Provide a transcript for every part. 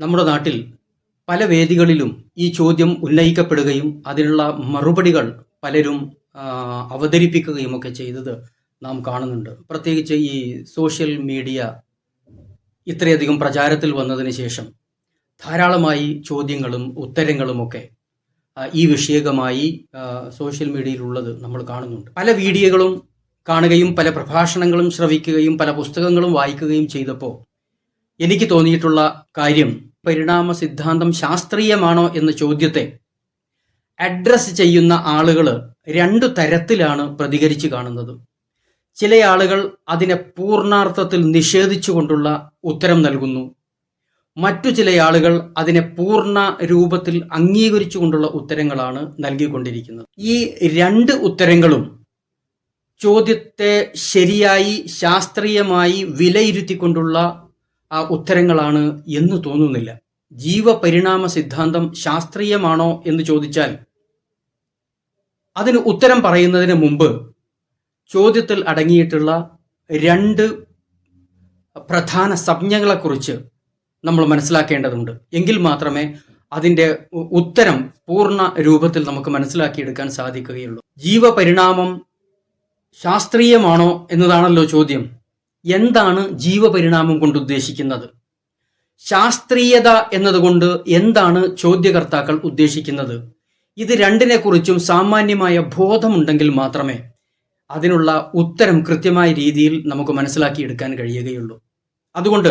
നമ്മുടെ നാട്ടിൽ പല വേദികളിലും ഈ ചോദ്യം ഉന്നയിക്കപ്പെടുകയും അതിനുള്ള മറുപടികൾ പലരും അവതരിപ്പിക്കുകയും ഒക്കെ ചെയ്തത് നാം കാണുന്നുണ്ട്. പ്രത്യേകിച്ച് ഈ സോഷ്യൽ മീഡിയ ഇത്രയധികം പ്രചാരത്തിൽ വന്നതിന് ശേഷം ധാരാളമായി ചോദ്യങ്ങളും ഉത്തരങ്ങളും ഒക്കെ ഈ വിഷയകമായി സോഷ്യൽ മീഡിയയിലുള്ളത് നമ്മൾ കാണുന്നുണ്ട്. പല വീഡിയോകളും കാണുകയും പല പ്രഭാഷണങ്ങളും ശ്രവിക്കുകയും പല പുസ്തകങ്ങളും വായിക്കുകയും ചെയ്തപ്പോൾ എനിക്ക് തോന്നിയിട്ടുള്ള കാര്യം പരിണാമ സിദ്ധാന്തം ശാസ്ത്രീയമാണോ എന്ന ചോദ്യത്തെ അഡ്രസ് ചെയ്യുന്ന ആളുകൾ രണ്ടു തരത്തിലാണ് പ്രതികരിച്ചു കാണുന്നത്. ചില ആളുകൾ അതിനെ പൂർണാർത്ഥത്തിൽ നിഷേധിച്ചുകൊണ്ടുള്ള ഉത്തരം നൽകുന്നു. മറ്റു ചില ആളുകൾ അതിനെ പൂർണ രൂപത്തിൽ അംഗീകരിച്ചുകൊണ്ടുള്ള ഉത്തരങ്ങളാണ് നൽകിക്കൊണ്ടിരിക്കുന്നത്. ഈ രണ്ട് ഉത്തരങ്ങളും ചോദ്യത്തെ ശരിയായി ശാസ്ത്രീയമായി വിലയിരുത്തിക്കൊണ്ടുള്ള ഉത്തരങ്ങളാണ് എന്ന് തോന്നുന്നില്ല. ജീവപരിണാമ സിദ്ധാന്തം ശാസ്ത്രീയമാണോ എന്ന് ചോദിച്ചാൽ അതിന് ഉത്തരം പറയുന്നതിന് മുമ്പ് ചോദ്യത്തിൽ അടങ്ങിയിട്ടുള്ള രണ്ട് പ്രധാന സംജ്ഞകളെക്കുറിച്ച് നമ്മൾ മനസ്സിലാക്കേണ്ടതുണ്ട്. എങ്കിൽ മാത്രമേ അതിന്റെ ഉത്തരം പൂർണ രൂപത്തിൽ നമുക്ക് മനസ്സിലാക്കിയെടുക്കാൻ സാധിക്കുകയുള്ളൂ. ജീവപരിണാമം ശാസ്ത്രീയമാണോ എന്നതാണല്ലോ ചോദ്യം. എന്താണ് ജീവപരിണാമം കൊണ്ട് ഉദ്ദേശിക്കുന്നത്? ശാസ്ത്രീയത എന്നതുകൊണ്ട് എന്താണ് ചോദ്യകർത്താക്കൾ ഉദ്ദേശിക്കുന്നത്? ഇത് രണ്ടിനെക്കുറിച്ചും സാമാന്യമായ ബോധമുണ്ടെങ്കിൽ മാത്രമേ അതിനുള്ള ഉത്തരം കൃത്യമായ രീതിയിൽ നമുക്ക് മനസ്സിലാക്കിയെടുക്കാൻ കഴിയുകയുള്ളൂ. അതുകൊണ്ട്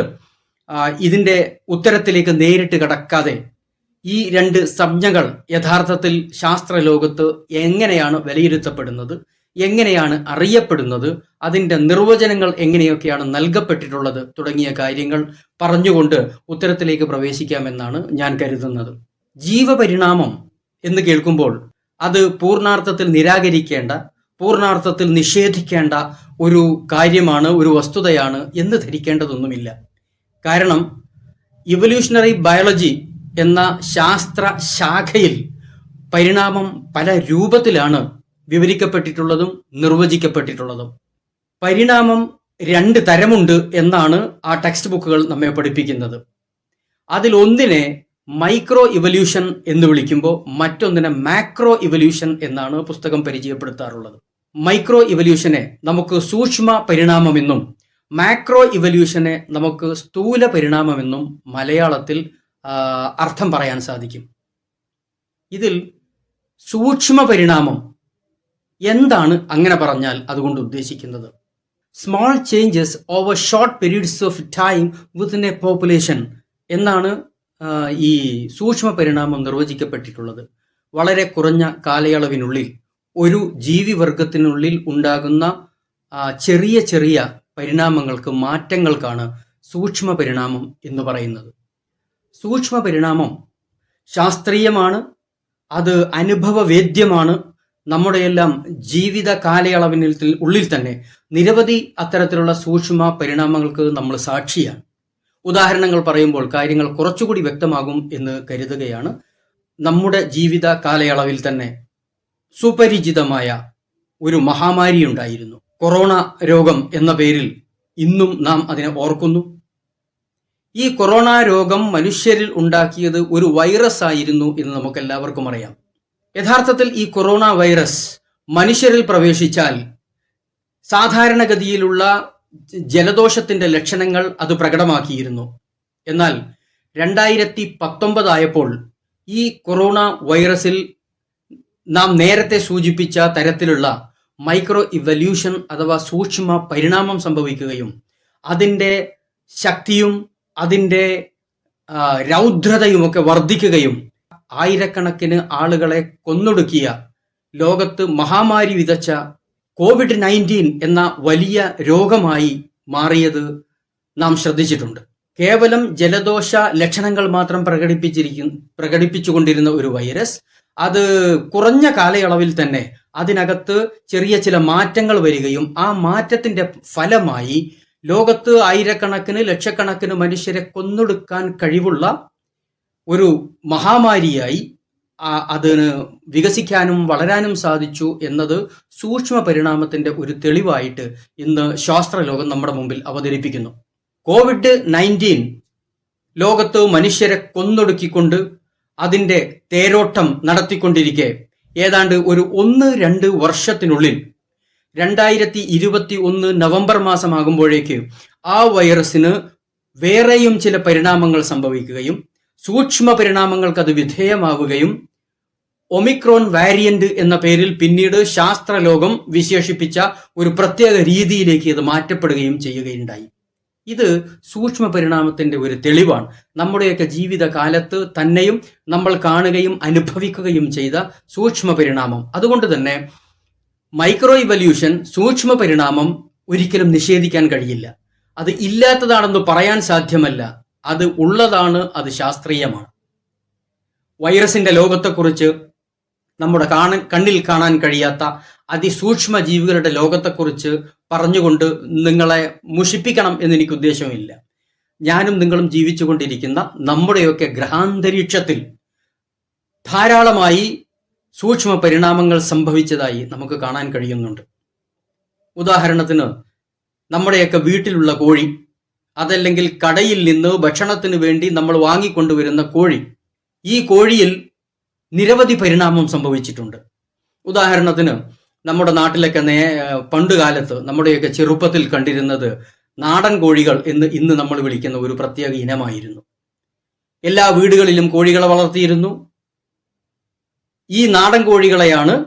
ഇതിന്റെ ഉത്തരത്തിലേക്ക് നേരിട്ട് കടക്കാതെ ഈ രണ്ട് സംജ്ഞകൾ യഥാർത്ഥത്തിൽ ശാസ്ത്രലോകത്ത് എങ്ങനെയാണ് വിലയിരുത്തപ്പെടുന്നത് എങ്ങനെയാണ് അറിയപ്പെടുന്നത്? അതിന്റെ നിർവചനങ്ങൾ എങ്ങനെയൊക്കെയാണ് നൽകപ്പെട്ടിട്ടുള്ളത്? തുടങ്ങിയ കാര്യങ്ങൾ പറഞ്ഞുകൊണ്ട് ഉത്തരത്തിലേക്ക് പ്രവേശിക്കാമെന്നാണ് ഞാൻ കരുതുന്നത്. ജീവപരിണാമം എന്ന് കേൾക്കുമ്പോൾ അത് പൂർണാർത്ഥത്തിൽ നിരാകരിക്കേണ്ട പൂർണാർത്ഥത്തിൽ നിഷേധിക്കേണ്ട ഒരു കാര്യമാണ് ഒരു വസ്തുതയാണ് എന്ന് ധരിക്കേണ്ടതൊന്നുമില്ല. കാരണം ഇവല്യൂഷണറി ബയോളജി എന്ന ശാസ്ത്ര ശാഖയിൽ പരിണാമം പല രൂപത്തിലാണ് വിവരിക്കപ്പെട്ടിട്ടുള്ളതും നിർവചിക്കപ്പെട്ടിട്ടുള്ളതും. പരിണാമം രണ്ട് തരമുണ്ട് എന്നാണ് ആ ടെക്സ്റ്റ് ബുക്കുകൾ നമ്മെ പഠിപ്പിക്കുന്നത്. അതിൽ ഒന്നിനെ മൈക്രോ ഇവല്യൂഷൻ എന്ന് വിളിക്കുമ്പോൾ മറ്റൊന്നിനെ മാക്രോ ഇവല്യൂഷൻ എന്നാണ് പുസ്തകം പരിചയപ്പെടുത്താറുള്ളത്. മൈക്രോ ഇവല്യൂഷനെ നമുക്ക് സൂക്ഷ്മ പരിണാമമെന്നും മാക്രോ ഇവല്യൂഷനെ നമുക്ക് സ്ഥൂല പരിണാമമെന്നും മലയാളത്തിൽ അർത്ഥം പറയാൻ സാധിക്കും. ഇതിൽ സൂക്ഷ്മ പരിണാമം എന്താണ് അങ്ങനെ പറഞ്ഞാൽ അതുകൊണ്ട് ഉദ്ദേശിക്കുന്നത്? Small changes over short periods of time within a population എന്നാണ് ഈ സൂക്ഷ്മ പരിണാമം നിർവചിക്കപ്പെട്ടിട്ടുള്ളത്. വളരെ കുറഞ്ഞ കാലയളവിനുള്ളിൽ ഒരു ജീവിവർഗത്തിനുള്ളിൽ ഉണ്ടാകുന്ന ചെറിയ ചെറിയ പരിണാമങ്ങൾക്ക് മാറ്റങ്ങൾക്കാണ് സൂക്ഷ്മ പരിണാമം എന്ന് പറയുന്നത്. സൂക്ഷ്മ പരിണാമം ശാസ്ത്രീയമാണ് അത് അനുഭവവേദ്യമാണ് നമ്മുടെയെല്ലാം ജീവിത കാലയളവിനിൽ ഉള്ളിൽ തന്നെ നിരവധി അത്തരത്തിലുള്ള സൂക്ഷ്മ പരിണാമങ്ങൾക്ക് നമ്മൾ സാക്ഷിയാണ്. ഉദാഹരണങ്ങൾ പറയുമ്പോൾ കാര്യങ്ങൾ കുറച്ചുകൂടി വ്യക്തമാകും എന്ന് കരുതുകയാണ്. നമ്മുടെ ജീവിത കാലയളവിൽ തന്നെ സുപരിചിതമായ ഒരു മഹാമാരി ഉണ്ടായിരുന്നു. കൊറോണ രോഗം എന്ന പേരിൽ ഇന്നും നാം അതിനെ ഓർക്കുന്നു. ഈ കൊറോണ രോഗം മനുഷ്യരിൽ ഉണ്ടാക്കിയത് ഒരു വൈറസ് ആയിരുന്നു എന്ന് നമുക്ക് എല്ലാവർക്കും അറിയാം. യഥാർത്ഥത്തിൽ ഈ കൊറോണ വൈറസ് മനുഷ്യരിൽ പ്രവേശിച്ചാൽ സാധാരണഗതിയിലുള്ള ജലദോഷത്തിന്റെ ലക്ഷണങ്ങൾ അത് പ്രകടമാക്കിയിരുന്നു. എന്നാൽ രണ്ടായിരത്തി പത്തൊമ്പതായപ്പോൾ ഈ കൊറോണ വൈറസിൽ നാം നേരത്തെ സൂചിപ്പിച്ച തരത്തിലുള്ള മൈക്രോ ഇവല്യൂഷൻ അഥവാ സൂക്ഷ്മ പരിണാമം സംഭവിക്കുകയും അതിന്റെ ശക്തിയും അതിന്റെ രൗദ്രതയുമൊക്കെ വർദ്ധിക്കുകയും ആയിരക്കണക്കിന് ആളുകളെ കൊന്നൊടുക്കിയ ലോകത്ത് മഹാമാരി വിതച്ച കോവിഡ് നയന്റീൻ എന്ന വലിയ രോഗമായി മാറിയത് നാം ശ്രദ്ധിച്ചിട്ടുണ്ട്. കേവലം ജലദോഷ ലക്ഷണങ്ങൾ മാത്രം പ്രകടിപ്പിച്ചിരിക്കും പ്രകടിപ്പിച്ചുകൊണ്ടിരുന്ന ഒരു വൈറസ് അത് കുറഞ്ഞ കാലയളവിൽ തന്നെ അതിനകത്ത് ചെറിയ ചില മാറ്റങ്ങൾ വരികയും ആ മാറ്റത്തിന്റെ ഫലമായി ലോകത്ത് ആയിരക്കണക്കിന് ലക്ഷക്കണക്കിന് മനുഷ്യരെ കൊന്നൊടുക്കാൻ കഴിവുള്ള ഒരു മഹാമാരിയായി അതിന് വികസിക്കാനും വളരാനും സാധിച്ചു എന്നത് സൂക്ഷ്മ പരിണാമത്തിന്റെ ഒരു തെളിവായിട്ട് ഇന്ന് ശാസ്ത്രലോകം നമ്മുടെ മുമ്പിൽ അവതരിപ്പിക്കുന്നു. കോവിഡ് നയന്റീൻ ലോകത്ത് മനുഷ്യരെ കൊന്നൊടുക്കിക്കൊണ്ട് അതിന്റെ തേരോട്ടം നടത്തിക്കൊണ്ടിരിക്കെ. ഏതാണ്ട് ഒരു ഒന്ന് രണ്ട് വർഷത്തിനുള്ളിൽ രണ്ടായിരത്തി ഇരുപത്തി ഒന്ന് നവംബർ മാസമാകുമ്പോഴേക്ക് ആ വൈറസിന് വേറെയും ചില പരിണാമങ്ങൾ സംഭവിക്കുകയും സൂക്ഷ്മ പരിണാമങ്ങൾക്ക് അത് വിധേയമാവുകയും ഒമിക്രോൺ വാരിയന്റ് എന്ന പേരിൽ പിന്നീട് ശാസ്ത്രലോകം വിശേഷിപ്പിച്ച ഒരു പ്രത്യേക രീതിയിലേക്ക് ഇത് മാറ്റപ്പെടുകയും ചെയ്യുകയുണ്ടായി. ഇത് സൂക്ഷ്മ പരിണാമത്തിന്റെ ഒരു തെളിവാണ്. നമ്മുടെയൊക്കെ ജീവിതകാലത്ത് തന്നെയും നമ്മൾ കാണുകയും അനുഭവിക്കുകയും ചെയ്ത സൂക്ഷ്മ പരിണാമം അതുകൊണ്ട് തന്നെ മൈക്രോ ഇവല്യൂഷൻ സൂക്ഷ്മ പരിണാമം ഒരിക്കലും നിഷേധിക്കാൻ കഴിയില്ല. അത് ഇല്ലാത്തതാണെന്ന് പറയാൻ സാധ്യമല്ല. അത് ഉള്ളതാണ് അത് ശാസ്ത്രീയമാണ്. വൈറസിന്റെ ലോകത്തെക്കുറിച്ച് നമ്മുടെ കാണ കണ്ണിൽ കാണാൻ കഴിയാത്ത അതിസൂക്ഷ്മ ജീവികളുടെ ലോകത്തെക്കുറിച്ച് പറഞ്ഞുകൊണ്ട് നിങ്ങളെ മുഷിപ്പിക്കണം എന്ന് എനിക്ക് ഉദ്ദേശമില്ല. ഞാനും നിങ്ങളും ജീവിച്ചുകൊണ്ടിരിക്കുന്ന നമ്മുടെയൊക്കെ ഗ്രഹാന്തരീക്ഷത്തിൽ ധാരാളമായി സൂക്ഷ്മ പരിണാമങ്ങൾ സംഭവിച്ചതായി നമുക്ക് കാണാൻ കഴിയുന്നുണ്ട്. ഉദാഹരണത്തിന് നമ്മുടെയൊക്കെ വീട്ടിലുള്ള കോഴി അതല്ലെങ്കിൽ കടയിൽ നിന്ന് ഭക്ഷണത്തിന് വേണ്ടി നമ്മൾ വാങ്ങിക്കൊണ്ടുവരുന്ന കോഴി. ഈ കോഴിയിൽ നിരവധി പരിണാമം സംഭവിച്ചിട്ടുണ്ട്. ഉദാഹരണത്തിന് നമ്മുടെ നാട്ടിലൊക്കെ നേ പണ്ട് കാലത്ത് നമ്മുടെയൊക്കെ ചെറുപ്പത്തിൽ കണ്ടിരുന്നത് നാടൻ കോഴികൾ എന്ന് ഇന്ന് നമ്മൾ വിളിക്കുന്ന ഒരു പ്രത്യേക ഇനമായിരുന്നു. എല്ലാ വീടുകളിലും കോഴികളെ വളർത്തിയിരുന്നു. ഈ നാടൻ കോഴികളെയാണ്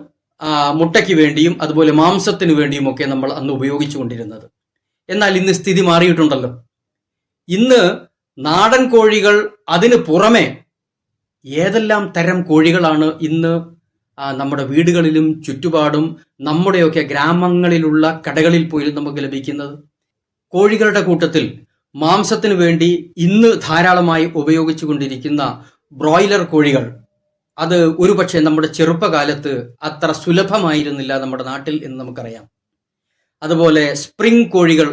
മുട്ടയ്ക്ക് വേണ്ടിയും അതുപോലെ മാംസത്തിന് വേണ്ടിയും ഒക്കെ നമ്മൾ അന്ന് ഉപയോഗിച്ചുകൊണ്ടിരുന്നത്. എന്നാൽ ഇന്ന് സ്ഥിതി മാറിയിട്ടുണ്ടല്ലോ. ഇന്ന് നാടൻ കോഴികൾ അതിന് പുറമെ ഏതെല്ലാം തരം കോഴികളാണ് ഇന്ന് നമ്മുടെ വീടുകളിലും ചുറ്റുപാടും നമ്മുടെയൊക്കെ ഗ്രാമങ്ങളിലുള്ള കടകളിൽ പോലും നമുക്ക് ലഭിക്കുന്നത്? കോഴികളുടെ കൂട്ടത്തിൽ മാംസത്തിന് വേണ്ടി ഇന്ന് ധാരാളമായി ഉപയോഗിച്ചു കൊണ്ടിരിക്കുന്ന ബ്രോയിലർ കോഴികൾ അത് ഒരുപക്ഷെ നമ്മുടെ ചെറുപ്പകാലത്ത് അത്ര സുലഭമായിരുന്നില്ല നമ്മുടെ നാട്ടിൽ എന്ന് നമുക്കറിയാം. അതുപോലെ സ്പ്രിംഗ് കോഴികൾ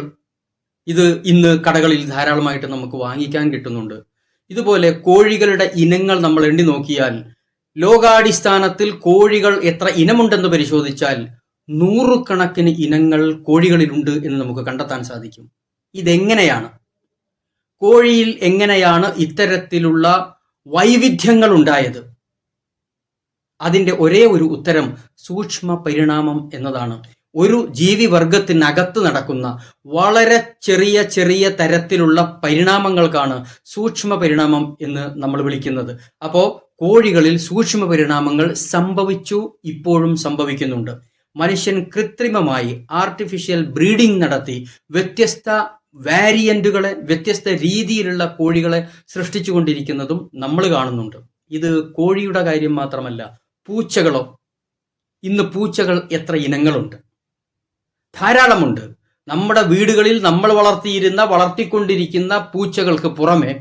ഇത് ഇന്ന് കടകളിൽ ധാരാളമായിട്ട് നമുക്ക് വാങ്ങിക്കാൻ കിട്ടുന്നുണ്ട്. ഇതുപോലെ കോഴികളുടെ ഇനങ്ങൾ നമ്മൾ എണ്ണി നോക്കിയാൽ ലോകാടിസ്ഥാനത്തിൽ കോഴികൾ എത്ര ഇനമുണ്ടെന്ന് പരിശോധിച്ചാൽ നൂറുകണക്കിന് ഇനങ്ങൾ കോഴികളിലുണ്ട് എന്ന് നമുക്ക് കണ്ടെത്താൻ സാധിക്കും. ഇതെങ്ങനെയാണ്? കോഴിയിൽ എങ്ങനെയാണ് ഇത്തരത്തിലുള്ള വൈവിധ്യങ്ങൾ ഉണ്ടായത്? അതിന്റെ ഒരേ ഒരു ഉത്തരം സൂക്ഷ്മ പരിണാമം എന്നതാണ്. ഒരു ജീവിവർഗത്തിനകത്ത് നടക്കുന്ന വളരെ ചെറിയ ചെറിയ തരത്തിലുള്ള പരിണാമങ്ങൾക്കാണ് സൂക്ഷ്മ പരിണാമം എന്ന് നമ്മൾ വിളിക്കുന്നത്. അപ്പോൾ കോഴികളിൽ സൂക്ഷ്മ പരിണാമങ്ങൾ സംഭവിച്ചു ഇപ്പോഴും സംഭവിക്കുന്നുണ്ട്. മനുഷ്യൻ കൃത്രിമമായി ആർട്ടിഫിഷ്യൽ ബ്രീഡിംഗ് നടത്തി വ്യത്യസ്ത വാരിയന്റുകളെ വ്യത്യസ്ത രീതിയിലുള്ള കോഴികളെ സൃഷ്ടിച്ചുകൊണ്ടിരിക്കുന്നതും നമ്മൾ കാണുന്നുണ്ട്. ഇത് കോഴിയുടെ കാര്യം മാത്രമല്ല പൂച്ചകളോ ഇന്ന് പൂച്ചകൾ എത്ര ഇനങ്ങളുണ്ട്? ധാരാളമുണ്ട്. നമ്മുടെ വീടുകളിൽ നമ്മൾ വളർത്തിയിരുന്ന വളർത്തിക്കൊണ്ടിരിക്കുന്ന പൂച്ചകൾക്ക് പുറമെ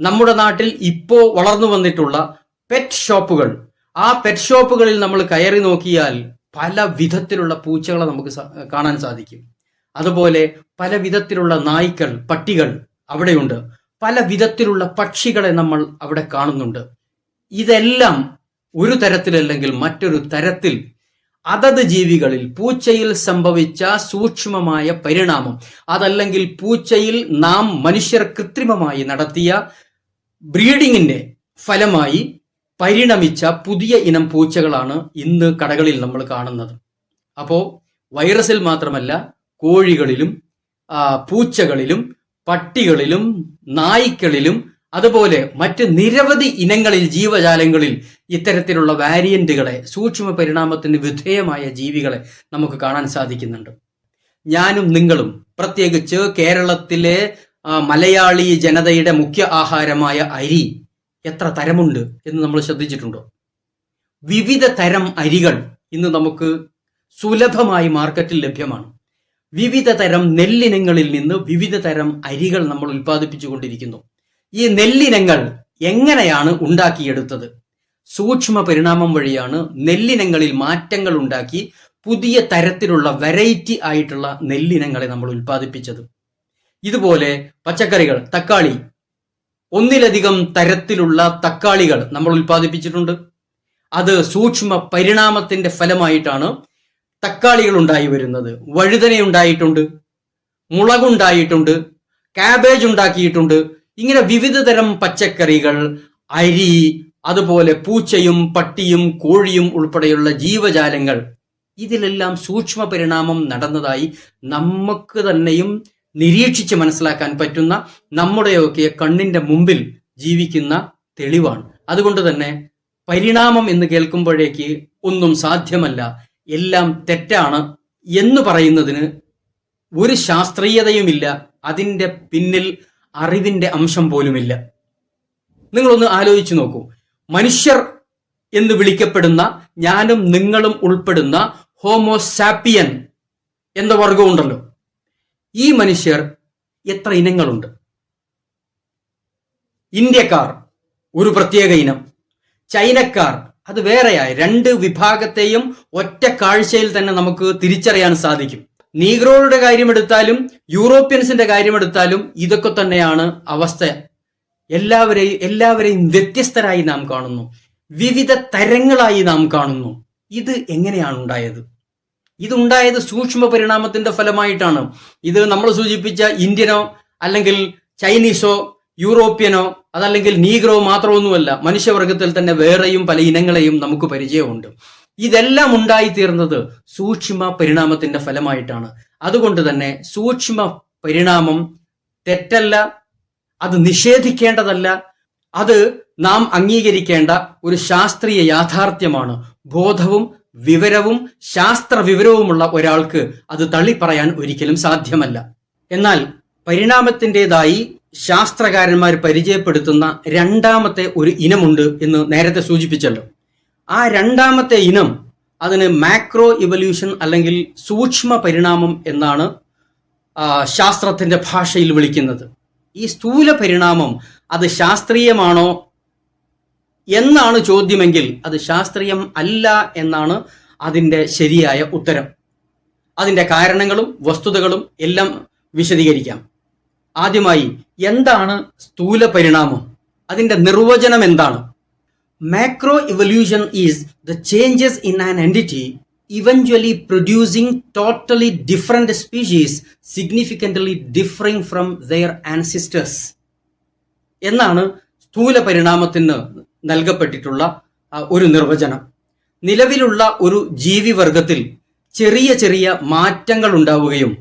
നമ്മുടെ നാട്ടിൽ ഇപ്പോ വളർന്നു വന്നിട്ടുള്ള പെറ്റ് ഷോപ്പുകൾ ആ പെറ്റ് ഷോപ്പുകളിൽ നമ്മൾ കയറി നോക്കിയാൽ പല വിധത്തിലുള്ള പൂച്ചകളെ നമുക്ക് കാണാൻ സാധിക്കും. അതുപോലെ പല വിധത്തിലുള്ള നായ്ക്കൾ പട്ടികൾ അവിടെയുണ്ട്. പല വിധത്തിലുള്ള പക്ഷികളെ നമ്മൾ അവിടെ കാണുന്നുണ്ട്. ഇതെല്ലാം ഒരു തരത്തിലല്ലെങ്കിൽ മറ്റൊരു തരത്തിൽ അതത് ജീവികളിൽ പൂച്ചയിൽ സംഭവിച്ച സൂക്ഷ്മമായ പരിണാമം അതല്ലെങ്കിൽ പൂച്ചയിൽ നാം മനുഷ്യർ കൃത്രിമമായി നടത്തിയ ബ്രീഡിങ്ങിന്റെ ഫലമായി പരിണമിച്ച പുതിയ ഇനം പൂച്ചകളാണ് ഇന്ന് കടകളിൽ നമ്മൾ കാണുന്നത്. അപ്പോൾ വൈറസിൽ മാത്രമല്ല കോഴികളിലും പൂച്ചകളിലും പട്ടികളിലും നായ്ക്കളിലും അതുപോലെ മറ്റ് നിരവധി ഇനങ്ങളിൽ ജീവജാലങ്ങളിൽ ഇത്തരത്തിലുള്ള വാരിയന്റുകളെ സൂക്ഷ്മ പരിണാമത്തിന് വിധേയമായ ജീവികളെ നമുക്ക് കാണാൻ സാധിക്കുന്നുണ്ട്. ഞാനും നിങ്ങളും പ്രത്യേകിച്ച് കേരളത്തിലെ മലയാളി ജനതയുടെ മുഖ്യ ആഹാരമായ അരി എത്ര തരമുണ്ട് എന്ന് നമ്മൾ ശ്രദ്ധിച്ചിട്ടുണ്ടോ? വിവിധ തരം അരികൾ ഇന്ന് നമുക്ക് സുലഭമായി മാർക്കറ്റിൽ ലഭ്യമാണ്. വിവിധ തരം നെല്ലിനങ്ങളിൽ നിന്ന് വിവിധ തരം അരികൾ നമ്മൾ ഉൽപ്പാദിപ്പിച്ചുകൊണ്ടിരിക്കുന്നു. ഈ നെല്ലിനങ്ങൾ എങ്ങനെയാണ് ഉണ്ടാക്കിയെടുത്തത്? സൂക്ഷ്മ പരിണാമം വഴിയാണ് നെല്ലിനങ്ങളിൽ മാറ്റങ്ങൾ ഉണ്ടാക്കി പുതിയ തരത്തിലുള്ള വെറൈറ്റി ആയിട്ടുള്ള നെല്ലിനങ്ങളെ നമ്മൾ ഉൽപ്പാദിപ്പിച്ചത്. ഇതുപോലെ പച്ചക്കറികൾ തക്കാളി ഒന്നിലധികം തരത്തിലുള്ള തക്കാളികൾ നമ്മൾ ഉൽപ്പാദിപ്പിച്ചിട്ടുണ്ട്. അത് സൂക്ഷ്മ പരിണാമത്തിന്റെ ഫലമായിട്ടാണ് തക്കാളികൾ ഉണ്ടായി വരുന്നത്. വഴുതന ഉണ്ടായിട്ടുണ്ട് മുളകുണ്ടായിട്ടുണ്ട് കാബേജ് ഉണ്ടാക്കിയിട്ടുണ്ട് ഇങ്ങനെ വിവിധ തരം പച്ചക്കറികൾ അരി അതുപോലെ പൂച്ചയും പട്ടിയും കോഴിയും ഉൾപ്പെടെയുള്ള ജീവജാലങ്ങൾ. ഇതിലെല്ലാം സൂക്ഷ്മ പരിണാമം നടന്നതായി നമുക്ക് തന്നെയും നിരീക്ഷിച്ച് മനസ്സിലാക്കാൻ പറ്റുന്ന നമ്മുടെയൊക്കെ കണ്ണിന്റെ മുമ്പിൽ ജീവിക്കുന്ന തെളിവാണ്. അതുകൊണ്ട് തന്നെ പരിണാമം എന്ന് കേൾക്കുമ്പോഴേക്ക് ഒന്നും സാധ്യമല്ല. എല്ലാം തെറ്റാണ് എന്ന് പറയുന്നതിന് ഒരു ശാസ്ത്രീയതയുമില്ല. അതിന്റെ പിന്നിൽ അറിവിന്റെ അംശം പോലുമില്ല. നിങ്ങളൊന്ന് ആലോചിച്ചു നോക്കൂ. മനുഷ്യർ എന്ന് വിളിക്കപ്പെടുന്ന ഞാനും നിങ്ങളും ഉൾപ്പെടുന്ന ഹോമോസാപ്പിയൻ എന്ന വർഗമുണ്ടല്ലോ ഈ മനുഷ്യർ എത്ര ഇനങ്ങളുണ്ട്? ഇന്ത്യക്കാർ ഒരു പ്രത്യേക ഇനം. ചൈനക്കാർ അത് വേറെയായി. രണ്ട് വിഭാഗത്തെയും ഒറ്റ കാഴ്ചയിൽ തന്നെ നമുക്ക് തിരിച്ചറിയാൻ സാധിക്കും. നീഗ്രോയുടെ കാര്യമെടുത്താലും യൂറോപ്യൻസിന്റെ കാര്യമെടുത്താലും ഇതൊക്കെ തന്നെയാണ് അവസ്ഥ. എല്ലാവരെയും എല്ലാവരെയും വ്യത്യസ്തരായി നാം കാണുന്നു. വിവിധ തരങ്ങളായി നാം കാണുന്നു. ഇത് എങ്ങനെയാണ് ഉണ്ടായത്? ഇതുണ്ടായത് സൂക്ഷ്മ പരിണാമത്തിന്റെ ഫലമായിട്ടാണ്. ഇത് നമ്മൾ സൂചിപ്പിച്ച ഇന്ത്യനോ അല്ലെങ്കിൽ ചൈനീസോ യൂറോപ്യനോ അതല്ലെങ്കിൽ നീഗ്രോ മാത്രമൊന്നുമല്ല. മനുഷ്യവർഗത്തിൽ തന്നെ വേറെയും പല ഇനങ്ങളെയും നമുക്ക് പരിചയമുണ്ട്. ഇതെല്ലാം ഉണ്ടായിത്തീർന്നത് സൂക്ഷ്മ പരിണാമത്തിന്റെ ഫലമായിട്ടാണ്. അതുകൊണ്ട് തന്നെ സൂക്ഷ്മ പരിണാമം തെറ്റല്ല അത് നിഷേധിക്കേണ്ടതല്ല അത് നാം അംഗീകരിക്കേണ്ട ഒരു ശാസ്ത്രീയ യാഥാർത്ഥ്യമാണ്. ബോധവും വിവരവും ശാസ്ത്ര വിവരവുമുള്ള ഒരാൾക്ക് അത് തള്ളിപ്പറയാൻ ഒരിക്കലും സാധ്യമല്ല. എന്നാൽ പരിണാമത്തിന്റെതായി ശാസ്ത്രകാരന്മാർ പരിചയപ്പെടുത്തുന്ന രണ്ടാമത്തെ ഒരു ഇനമുണ്ട് എന്ന് നേരത്തെ സൂചിപ്പിച്ചല്ലോ. ആ രണ്ടാമത്തെ ഇനം അതിന് മാക്രോ ഇവല്യൂഷൻ അല്ലെങ്കിൽ സൂക്ഷ്മ പരിണാമം എന്നാണ് ശാസ്ത്രത്തിന്റെ ഭാഷയിൽ വിളിക്കുന്നത്. ഈ സ്ഥൂല പരിണാമം അത് ശാസ്ത്രീയമാണോ എന്നാണ് ചോദ്യമെങ്കിൽ അത് ശാസ്ത്രീയം അല്ല എന്നാണ് അതിന്റെ ശരിയായ ഉത്തരം. അതിന്റെ കാരണങ്ങളും വസ്തുതകളും എല്ലാം വിശദീകരിക്കാം. ആദ്യമായി എന്താണ് സ്ഥൂല പരിണാമം? അതിന്റെ നിർവചനം എന്താണ്? Evolution is the changes in an entity eventually producing totally different species significantly differing from their ancestors എന്നാണ് സ്ഥൂല പരിണാമത്തിന് നൽകപ്പെട്ടിട്ടുള്ള ഒരു നിർവചനം. നിലവിലുള്ള ഒരു ജീവിവർഗത്തിൽ ചെറിയ ചെറിയ മാറ്റങ്ങൾ ഉണ്ടാവുകയും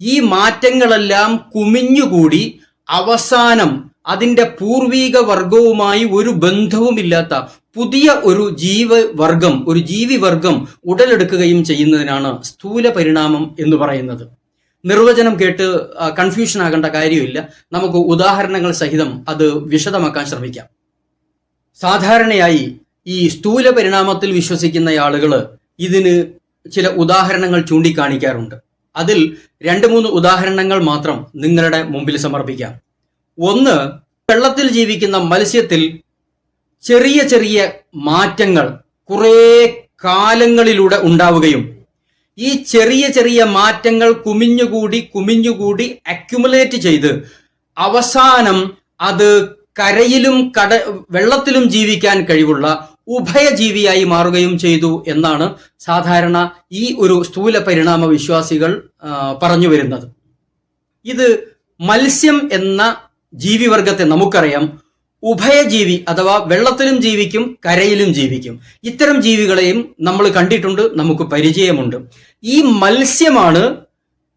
ഈ മാറ്റങ്ങളെല്ലാം കുമിഞ്ഞുകൂടി അവസാനം അതിന്റെ പൂർവീക വർഗവുമായി ഒരു ബന്ധവുമില്ലാത്ത പുതിയ ഒരു ജീവവർഗം ഒരു ജീവിവർഗം ഉടലെടുക്കുകയും ചെയ്യുന്നതിനാണ് സ്ഥൂല പരിണാമം എന്ന് പറയുന്നത്. നിർവചനം കേട്ട് കൺഫ്യൂഷൻ ആകേണ്ട കാര്യമില്ല. നമുക്ക് ഉദാഹരണങ്ങൾ സഹിതം അത് വിശദമാക്കാൻ ശ്രമിക്കാം. സാധാരണയായി ഈ സ്ഥൂല പരിണാമത്തിൽ വിശ്വസിക്കുന്ന ആളുകൾ ഇതിന് ചില ഉദാഹരണങ്ങൾ ചൂണ്ടിക്കാണിക്കാറുണ്ട്. അതിൽ രണ്ട് മൂന്ന് ഉദാഹരണങ്ങൾ മാത്രം നിങ്ങളുടെ മുമ്പിൽ സമർപ്പിക്കാം. ഒന്ന് വെള്ളത്തിൽ ജീവിക്കുന്ന മത്സ്യത്തിൽ ചെറിയ ചെറിയ മാറ്റങ്ങൾ കുറേ കാലങ്ങളിലൂടെ ഉണ്ടാവുകയും ഈ ചെറിയ ചെറിയ മാറ്റങ്ങൾ കുമിഞ്ഞുകൂടി കുമിഞ്ഞുകൂടി അക്യുമുലേറ്റ് ചെയ്ത് അവസാനം അത് കരയിലും കട വെള്ളത്തിലും ജീവിക്കാൻ കഴിവുള്ള ഉഭയജീവിയായി മാറുകയും ചെയ്തു എന്നാണ് സാധാരണ ഈ ഒരു സ്ഥൂല പരിണാമ വിശ്വാസികൾ പറഞ്ഞു വരുന്നത്. ഇത് മത്സ്യം എന്ന ജീവിവർഗത്തെ നമുക്കറിയാം. ഉഭയജീവി അഥവാ വെള്ളത്തിലും ജീവിക്കും കരയിലും ജീവിക്കും. ഇത്തരം ജീവികളെയും നമ്മൾ കണ്ടിട്ടുണ്ട് നമുക്ക് പരിചയമുണ്ട്. ഈ മത്സ്യമാണ്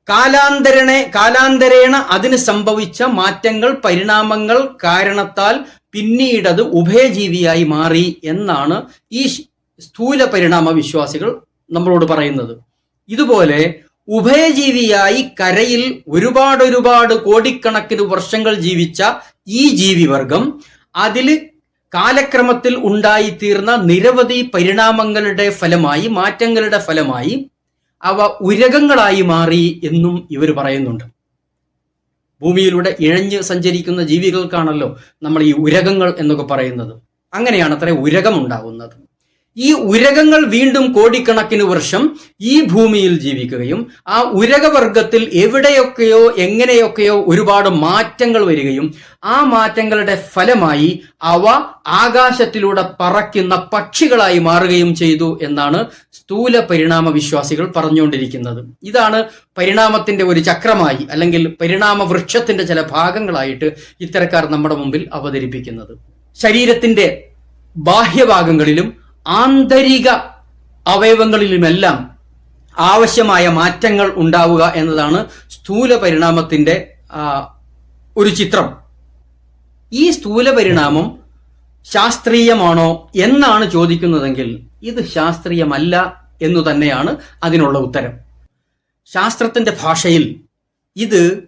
കാലാന്തരണെ കാലാന്തരേണ അതിന് സംഭവിച്ച മാറ്റങ്ങൾ പരിണാമങ്ങൾ കാരണത്താൽ പിന്നീടത് ഉഭയജീവിയായി മാറി എന്നാണ് ഈ സ്ഥൂല പരിണാമ വിശ്വാസികൾ നമ്മളോട് പറയുന്നത്. ഇതുപോലെ ഉഭയജീവിയായി കരയിൽ ഒരുപാട് ഒരുപാട് കോടിക്കണക്കിന് വർഷങ്ങൾ ജീവിച്ച ഈ ജീവിവർഗം അതിൽ കാലക്രമത്തിൽ ഉണ്ടായിത്തീർന്ന നിരവധി പരിണാമങ്ങളുടെ ഫലമായി മാറ്റങ്ങളുടെ ഫലമായി അവ ഉരകങ്ങളായി മാറി എന്നും ഇവർ പറയുന്നുണ്ട്. ഭൂമിയിലൂടെ ഇഴഞ്ഞ് സഞ്ചരിക്കുന്ന ജീവികൾക്കാണല്ലോ നമ്മൾ ഈ ഉരകങ്ങൾ എന്നൊക്കെ പറയുന്നത്. അങ്ങനെയാണ് അത്ര ഉരകം ഉണ്ടാവുന്നത് ഈ ഉരകങ്ങൾ വീണ്ടും കോടിക്കണക്കിന് വർഷം ഈ ഭൂമിയിൽ ജീവിക്കുകയും ആ ഉരകവർഗത്തിൽ എവിടെയൊക്കെയോ എങ്ങനെയൊക്കെയോ ഒരുപാട് മാറ്റങ്ങൾ വരികയും ആ മാറ്റങ്ങളുടെ ഫലമായി അവ ആകാശത്തിലൂടെ പറക്കുന്ന പക്ഷികളായി മാറുകയും ചെയ്തു എന്നാണ് സ്ഥൂല പരിണാമ വിശ്വാസികൾ പറഞ്ഞുകൊണ്ടിരിക്കുന്നത്. ഇതാണ് പരിണാമത്തിന്റെ ഒരു ചക്രമായി അല്ലെങ്കിൽ പരിണാമ വൃക്ഷത്തിന്റെ ചില ഭാഗങ്ങളായിട്ട് ഇത്തരക്കാർ നമ്മുടെ മുമ്പിൽ അവതരിപ്പിക്കുന്നത്. ശരീരത്തിന്റെ ബാഹ്യഭാഗങ്ങളിലും ആന്തരിക അവയവങ്ങളിലുമെല്ലാം ആവശ്യമായ മാറ്റങ്ങൾ ഉണ്ടാവുക എന്നതാണ് സ്ഥൂല പരിണാമത്തിന്റെ ഒരു ചിത്രം. ഈ സ്ഥൂല പരിണാമം ശാസ്ത്രീയമാണോ എന്നാണ് ചോദിക്കുന്നതെങ്കിൽ ഇത് ശാസ്ത്രീയമല്ല എന്നു തന്നെയാണ് അതിനുള്ള ഉത്തരം. ശാസ്ത്രത്തിന്റെ ഭാഷയിൽ ഇത്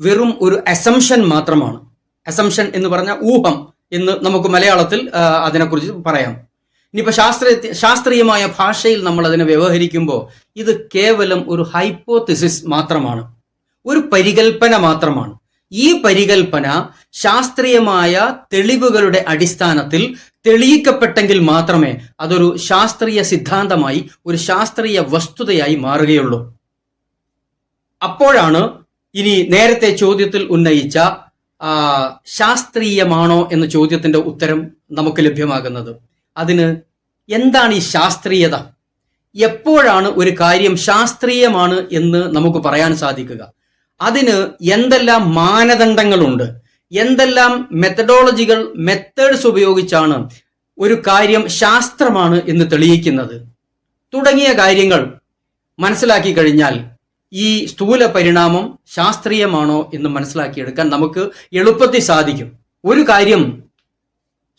വെറും ഒരു അസംഷൻ മാത്രമാണ്. അസംഷൻ എന്ന് പറഞ്ഞ ഊഹം എന്ന് നമുക്ക് മലയാളത്തിൽ അതിനെക്കുറിച്ച് പറയാം. ഇനിയിപ്പോ ശാസ്ത്ര ശാസ്ത്രീയമായ ഭാഷയിൽ നമ്മൾ അതിനെ വ്യവഹരിക്കുമ്പോൾ ഇത് കേവലം ഒരു ഹൈപ്പോത്തിസിസ് മാത്രമാണ്. ഒരു പരികൽപ്പന മാത്രമാണ്. ഈ പരികൽപ്പന ശാസ്ത്രീയമായ തെളിവുകളുടെ അടിസ്ഥാനത്തിൽ തെളിയിക്കപ്പെട്ടെങ്കിൽ മാത്രമേ അതൊരു ശാസ്ത്രീയ സിദ്ധാന്തമായി ഒരു ശാസ്ത്രീയ വസ്തുതയായി മാറുകയുള്ളൂ. അപ്പോഴാണ് ഇനി നേരത്തെ ചോദ്യത്തിൽ ഉന്നയിച്ച ശാസ്ത്രീയമാണോ എന്ന ചോദ്യത്തിന്റെ ഉത്തരം നമുക്ക് ലഭ്യമാകുന്നത്. അതിന് എന്താണ് ഈ ശാസ്ത്രീയത? എപ്പോഴാണ് ഒരു കാര്യം ശാസ്ത്രീയമാണ് എന്ന് നമുക്ക് പറയാൻ സാധിക്കുക. അതിന് എന്തെല്ലാം മാനദണ്ഡങ്ങളുണ്ട്? എന്തെല്ലാം മെത്തഡോളജികൾ മെത്തേഡ്സ് ഉപയോഗിച്ചാണ് ഒരു കാര്യം ശാസ്ത്രമാണ് എന്ന് തെളിയിക്കുന്നത്? തുടങ്ങിയ കാര്യങ്ങൾ മനസ്സിലാക്കി കഴിഞ്ഞാൽ ഈ സ്ഥൂല പരിണാമം ശാസ്ത്രീയമാണോ എന്ന് മനസ്സിലാക്കിയെടുക്കാൻ നമുക്ക് എളുപ്പത്തിൽ സാധിക്കും. ഒരു കാര്യം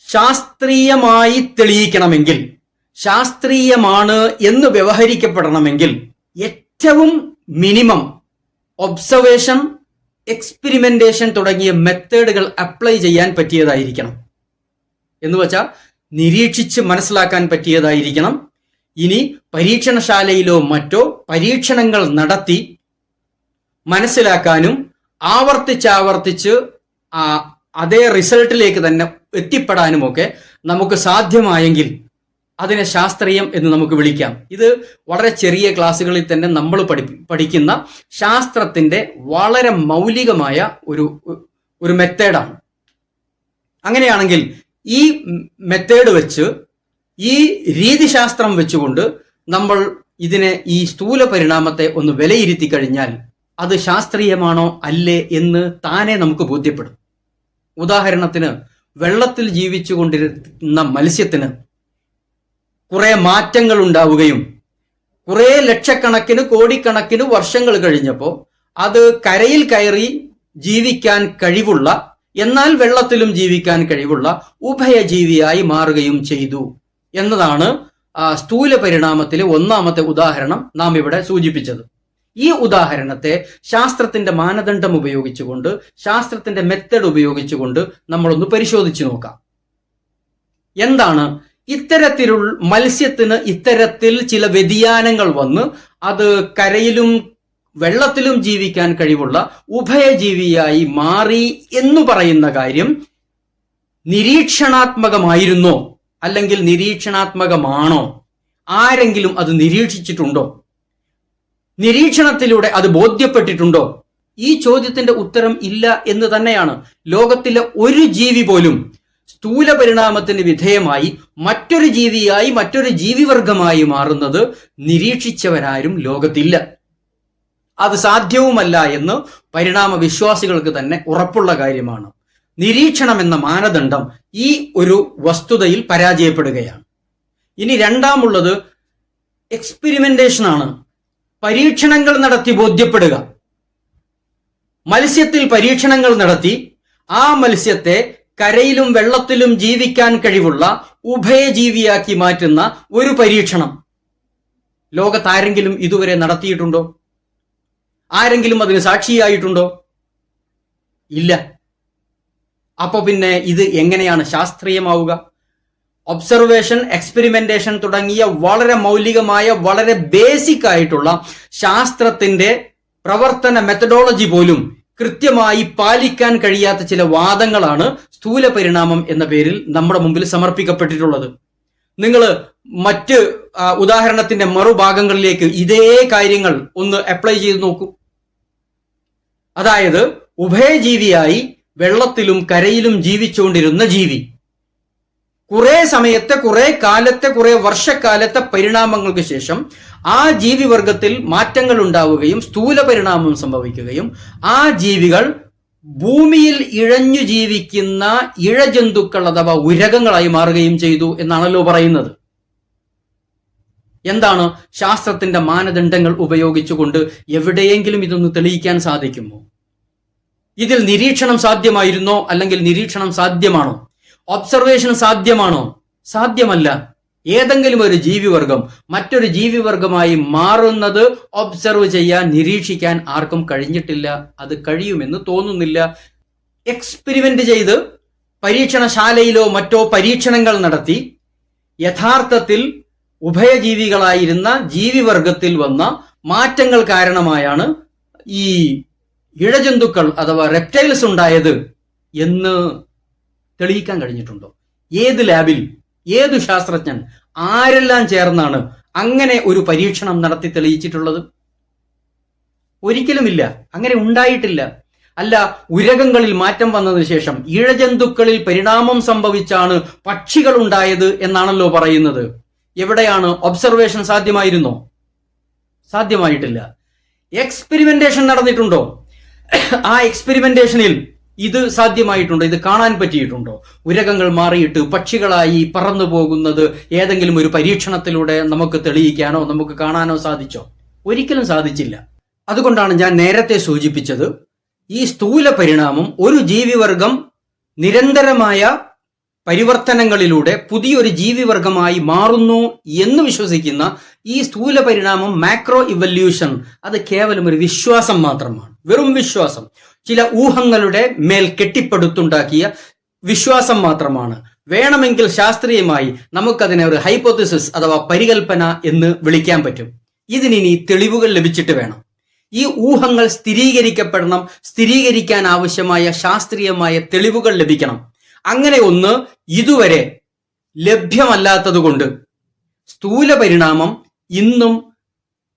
ശാസ്ത്രീയമായി തെളിയിക്കണമെങ്കിൽ ശാസ്ത്രീയമാണ് എന്ന് വ്യവഹരിക്കപ്പെടണമെങ്കിൽ ഏറ്റവും മിനിമം ഒബ്സർവേഷൻ എക്സ്പെരിമെന്റേഷൻ തുടങ്ങിയ മെത്തേഡുകൾ അപ്ലൈ ചെയ്യാൻ പറ്റിയതായിരിക്കണം. എന്ന് വെച്ചാൽ നിരീക്ഷിച്ച് മനസ്സിലാക്കാൻ പറ്റിയതായിരിക്കണം. ഇനി പരീക്ഷണശാലയിലോ മറ്റോ പരീക്ഷണങ്ങൾ നടത്തി മനസ്സിലാക്കാനും ആവർത്തിച്ചാവർത്തിച്ച് ആ അതേ റിസൾട്ടിലേക്ക് തന്നെ എത്തിപ്പെടാനുമൊക്കെ നമുക്ക് സാധ്യമായെങ്കിൽ അതിനെ ശാസ്ത്രീയം എന്ന് നമുക്ക് വിളിക്കാം. ഇത് വളരെ ചെറിയ ക്ലാസ്സുകളിൽ തന്നെ നമ്മൾ പഠി പഠിക്കുന്ന ശാസ്ത്രത്തിന്റെ വളരെ മൗലികമായ ഒരു ഒരു മെത്തേഡാണ്. അങ്ങനെയാണെങ്കിൽ ഈ മെത്തേഡ് വെച്ച് ഈ രീതിശാസ്ത്രം വെച്ചുകൊണ്ട് നമ്മൾ ഇതിനെ ഈ സ്ഥൂല പരിണാമത്തെ ഒന്ന് വിലയിരുത്തി കഴിഞ്ഞാൽ അത് ശാസ്ത്രീയമാണോ അല്ലേ എന്ന് താനെ നമുക്ക് ബോധ്യപ്പെടും. ഉദാഹരണത്തിന് വെള്ളത്തിൽ ജീവിച്ചു കൊണ്ടിരുന്ന മത്സ്യത്തിന് കുറേ മാറ്റങ്ങൾ ഉണ്ടാവുകയും കുറേ ലക്ഷക്കണക്കിന് കോടിക്കണക്കിന് വർഷങ്ങൾ കഴിഞ്ഞപ്പോൾ അത് കരയിൽ കയറി ജീവിക്കാൻ കഴിവുള്ള എന്നാൽ വെള്ളത്തിലും ജീവിക്കാൻ കഴിവുള്ള ഉഭയജീവിയായി മാറുകയും ചെയ്തു എന്നതാണ് സ്ഥൂല പരിണാമത്തിലെ ഒന്നാമത്തെ ഉദാഹരണം നാം ഇവിടെ സൂചിപ്പിച്ചത്. ഈ ഉദാഹരണത്തെ ശാസ്ത്രത്തിന്റെ മാനദണ്ഡം ഉപയോഗിച്ചുകൊണ്ട് ശാസ്ത്രത്തിന്റെ മെത്തേഡ് ഉപയോഗിച്ചുകൊണ്ട് നമ്മളൊന്ന് പരിശോധിച്ചു നോക്കാം. എന്താണ്? ഇത്തരത്തിലുള്ള മത്സ്യത്തിന് ഇത്തരത്തിൽ ചില വ്യതിയാനങ്ങൾ വന്ന് അത് കരയിലും വെള്ളത്തിലും ജീവിക്കാൻ കഴിവുള്ള ഉഭയജീവിയായി മാറി എന്ന് പറയുന്ന കാര്യം നിരീക്ഷണാത്മകമായിരുന്നോ? അല്ലെങ്കിൽ നിരീക്ഷണാത്മകമാണോ? ആരെങ്കിലും അത് നിരീക്ഷിച്ചിട്ടുണ്ടോ? നിരീക്ഷണത്തിലൂടെ അത് ബോധ്യപ്പെട്ടിട്ടുണ്ടോ? ഈ ചോദ്യത്തിന്റെ ഉത്തരം ഇല്ല എന്ന് തന്നെയാണ് ലോകത്തിലെ ഒരു ജീവി പോലും സ്ഥൂല പരിണാമത്തിന് വിധേയമായി മറ്റൊരു ജീവിയായി മറ്റൊരു ജീവിവർഗമായി മാറുന്നത് നിരീക്ഷിച്ചവരാരും ലോകത്തില്ല. അത് സാധ്യവുമല്ല എന്ന് പരിണാമ വിശ്വാസികൾക്ക് തന്നെ ഉറപ്പുള്ള കാര്യമാണ്. നിരീക്ഷണം എന്ന മാനദണ്ഡം ഈ ഒരു വസ്തുതയിൽ പരാജയപ്പെടുകയാണ്. ഇനി രണ്ടാമുള്ളത് എക്സ്പെരിമെന്റേഷൻ ആണ്. പരീക്ഷണങ്ങൾ നടത്തി ബോധ്യപ്പെടുക. മത്സ്യത്തിൽ പരീക്ഷണങ്ങൾ നടത്തി ആ മത്സ്യത്തെ കരയിലും വെള്ളത്തിലും ജീവിക്കാൻ കഴിവുള്ള ഉഭയജീവിയാക്കി മാറ്റുന്ന ഒരു പരീക്ഷണം. ലോകത്താരെങ്കിലും ഇതുവരെ നടത്തിയിട്ടുണ്ടോ? ആരെങ്കിലും അതിന് സാക്ഷിയായിട്ടുണ്ടോ? ഇല്ല. അപ്പൊ പിന്നെ ഇത് എങ്ങനെയാണ് ശാസ്ത്രീയമാവുക? ഒബ്സർവേഷൻ എക്സ്പെരിമെന്റേഷൻ തുടങ്ങിയ വളരെ മൗലികമായ വളരെ ബേസിക് ആയിട്ടുള്ള ശാസ്ത്രത്തിന്റെ പ്രവർത്തന മെത്തഡോളജി പോലും കൃത്യമായി പാലിക്കാൻ കഴിയാത്ത ചില വാദങ്ങളാണ് സ്ഥൂല പരിണാമം എന്ന പേരിൽ നമ്മുടെ മുമ്പിൽ സമർപ്പിക്കപ്പെട്ടിട്ടുള്ളത്. നിങ്ങൾ മറ്റ് ഉദാഹരണത്തിന്റെ മറുഭാഗങ്ങളിലേക്ക് ഇതേ കാര്യങ്ങൾ ഒന്ന് അപ്ലൈ ചെയ്ത് നോക്കൂ. അതായത് ഉഭയജീവിയായി വെള്ളത്തിലും കരയിലും ജീവിച്ചുകൊണ്ടിരുന്ന ജീവി. കുറെ സമയത്തെ കുറെ കാലത്തെ കുറെ വർഷക്കാലത്തെ പരിണാമങ്ങൾക്ക് ശേഷം ആ ജീവിവർഗത്തിൽ മാറ്റങ്ങൾ ഉണ്ടാവുകയും സ്ഥൂല പരിണാമം സംഭവിക്കുകയും ആ ജീവികൾ ഭൂമിയിൽ ഇഴഞ്ഞു ജീവിക്കുന്ന ഇഴജന്തുക്കൾ അഥവാ ഉരകങ്ങളായി മാറുകയും ചെയ്തു എന്നാണല്ലോ പറയുന്നത്. എന്താണ് ശാസ്ത്രത്തിന്റെ മാനദണ്ഡങ്ങൾ ഉപയോഗിച്ചുകൊണ്ട് എവിടെയെങ്കിലും ഇതൊന്ന് തെളിയിക്കാൻ സാധിക്കുമോ? ഇതിൽ നിരീക്ഷണം സാധ്യമായിരുന്നോ അല്ലെങ്കിൽ നിരീക്ഷണം സാധ്യമാണോ? ഒബ്സർവേഷൻ സാധ്യമാണോ? സാധ്യമല്ല. ഏതെങ്കിലും ഒരു ജീവിവർഗം മറ്റൊരു ജീവിവർഗമായി മാറുന്നത് ഒബ്സർവ് ചെയ്യാൻ നിരീക്ഷിക്കാൻ ആർക്കും കഴിഞ്ഞിട്ടില്ല. അത് കഴിയുമെന്ന് തോന്നുന്നില്ല. എക്സ്പെരിമെന്റ് ചെയ്ത് പരീക്ഷണശാലയിലോ മറ്റോ പരീക്ഷണങ്ങൾ നടത്തി യഥാർത്ഥത്തിൽ ഉഭയജീവികളായിരുന്ന ജീവിവർഗത്തിൽ വന്ന മാറ്റങ്ങൾ കാരണമായാണ് ഈ ഇഴജന്തുക്കൾ അഥവാ റെപ്റ്റൈൽസ് ഉണ്ടായത് എന്ന് തെളിയിക്കാൻ കഴിഞ്ഞിട്ടുണ്ടോ? ഏത് ലാബിൽ ഏതു ശാസ്ത്രജ്ഞൻ ആരെല്ലാം ചേർന്നാണ് അങ്ങനെ ഒരു പരീക്ഷണം നടത്തി തെളിയിച്ചിട്ടുള്ളത്? ഒരിക്കലുമില്ല. അങ്ങനെ ഉണ്ടായിട്ടില്ല. അല്ല ഉരകങ്ങളിൽ മാറ്റം വന്നതിന് ശേഷം ഇഴജന്തുക്കളിൽ പരിണാമം സംഭവിച്ചാണ് പക്ഷികൾ ഉണ്ടായത് എന്നാണല്ലോ പറയുന്നത്. എവിടെയാണ് ഒബ്സർവേഷൻ സാധ്യമായിരുന്നോ? സാധ്യമായിട്ടില്ല. എക്സ്പെരിമെന്റേഷൻ നടന്നിട്ടുണ്ടോ? ആ എക്സ്പെരിമെന്റേഷനിൽ ഇത് സാധ്യമായിട്ടുണ്ടോ? ഇത് കാണാൻ പറ്റിയിട്ടുണ്ടോ? ഉരകങ്ങൾ മാറിയിട്ട് പക്ഷികളായി പറന്നു പോകുന്നത് ഏതെങ്കിലും ഒരു പരീക്ഷണത്തിലൂടെ നമുക്ക് തെളിയിക്കാനോ നമുക്ക് കാണാനോ സാധിച്ചോ? ഒരിക്കലും സാധിച്ചില്ല. അതുകൊണ്ടാണ് ഞാൻ നേരത്തെ സൂചിപ്പിച്ചത് ഈ സ്ഥൂല പരിണാമം ഒരു ജീവിവർഗം നിരന്തരമായ പരിവർത്തനങ്ങളിലൂടെ പുതിയൊരു ജീവിവർഗമായി മാറുന്നു എന്ന് വിശ്വസിക്കുന്ന ഈ സ്ഥൂല പരിണാമം മാക്രോ ഇവല്യൂഷൻ അത് കേവലം ഒരു വിശ്വാസം മാത്രമാണ്. വെറും വിശ്വാസം. ചില ഊഹങ്ങളുടെ മേൽ കെട്ടിപ്പടുത്തുണ്ടാക്കിയ വിശ്വാസം മാത്രമാണ്. വേണമെങ്കിൽ ശാസ്ത്രീയമായി നമുക്കതിനെ ഒരു ഹൈപ്പോത്തിസിസ് അഥവാ പരികൽപ്പന എന്ന് വിളിക്കാൻ പറ്റും. ഇതിനി തെളിവുകൾ ലഭിച്ചിട്ട് വേണം. ഈ ഊഹങ്ങൾ സ്ഥിരീകരിക്കപ്പെടണം സ്ഥിരീകരിക്കാൻ ആവശ്യമായ ശാസ്ത്രീയമായ തെളിവുകൾ ലഭിക്കണം. അങ്ങനെ ഒന്ന് ഇതുവരെ ലഭ്യമല്ലാത്തതുകൊണ്ട് സ്ഥൂല പരിണാമം ഇന്നും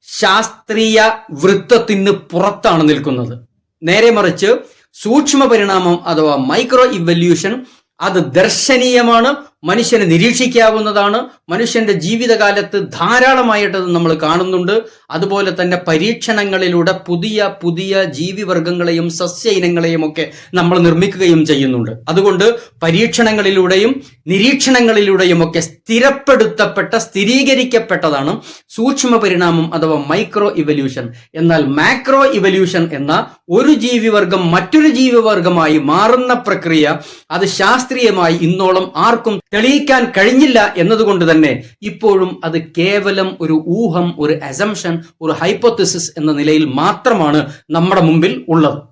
ശാസ്ത്രീയ വൃത്തത്തിന് പുറത്താണ് നിൽക്കുന്നത്. നേരെ മറിച്ച് സൂക്ഷ്മ പരിണാമം അഥവാ മൈക്രോ ഇവല്യൂഷൻ അത് ദർശനീയമാണ്. മനുഷ്യനെ നിരീക്ഷിക്കാവുന്നതാണ്. മനുഷ്യന്റെ ജീവിതകാലത്ത് ധാരാളമായിട്ട് നമ്മൾ കാണുന്നുണ്ട്. അതുപോലെ തന്നെ പരീക്ഷണങ്ങളിലൂടെ പുതിയ പുതിയ ജീവിവർഗങ്ങളെയും സസ്യ ഇനങ്ങളെയും ഒക്കെ നമ്മൾ നിർമ്മിക്കുകയും ചെയ്യുന്നുണ്ട്. അതുകൊണ്ട് പരീക്ഷണങ്ങളിലൂടെയും നിരീക്ഷണങ്ങളിലൂടെയും ഒക്കെ സ്ഥിരപ്പെടുത്തപ്പെട്ട സ്ഥിരീകരിക്കപ്പെട്ടതാണ് സൂക്ഷ്മ പരിണാമം അഥവാ മൈക്രോ ഇവല്യൂഷൻ. എന്നാൽ മാക്രോ ഇവല്യൂഷൻ എന്ന ഒരു ജീവിവർഗം മറ്റൊരു ജീവിവർഗമായി മാറുന്ന പ്രക്രിയ അത് ശാസ്ത്രീയമായി ഇന്നോളം ആർക്കും തെളിയിക്കാൻ കഴിഞ്ഞില്ല എന്നതുകൊണ്ട് തന്നെ ഇപ്പോഴും അത് കേവലം ഒരു ഊഹം ഒരു അസംഷൻ ഒരു ഹൈപ്പോത്തിസിസ് എന്ന നിലയിൽ മാത്രമാണ് നമ്മുടെ മുമ്പിൽ ഉള്ളത്.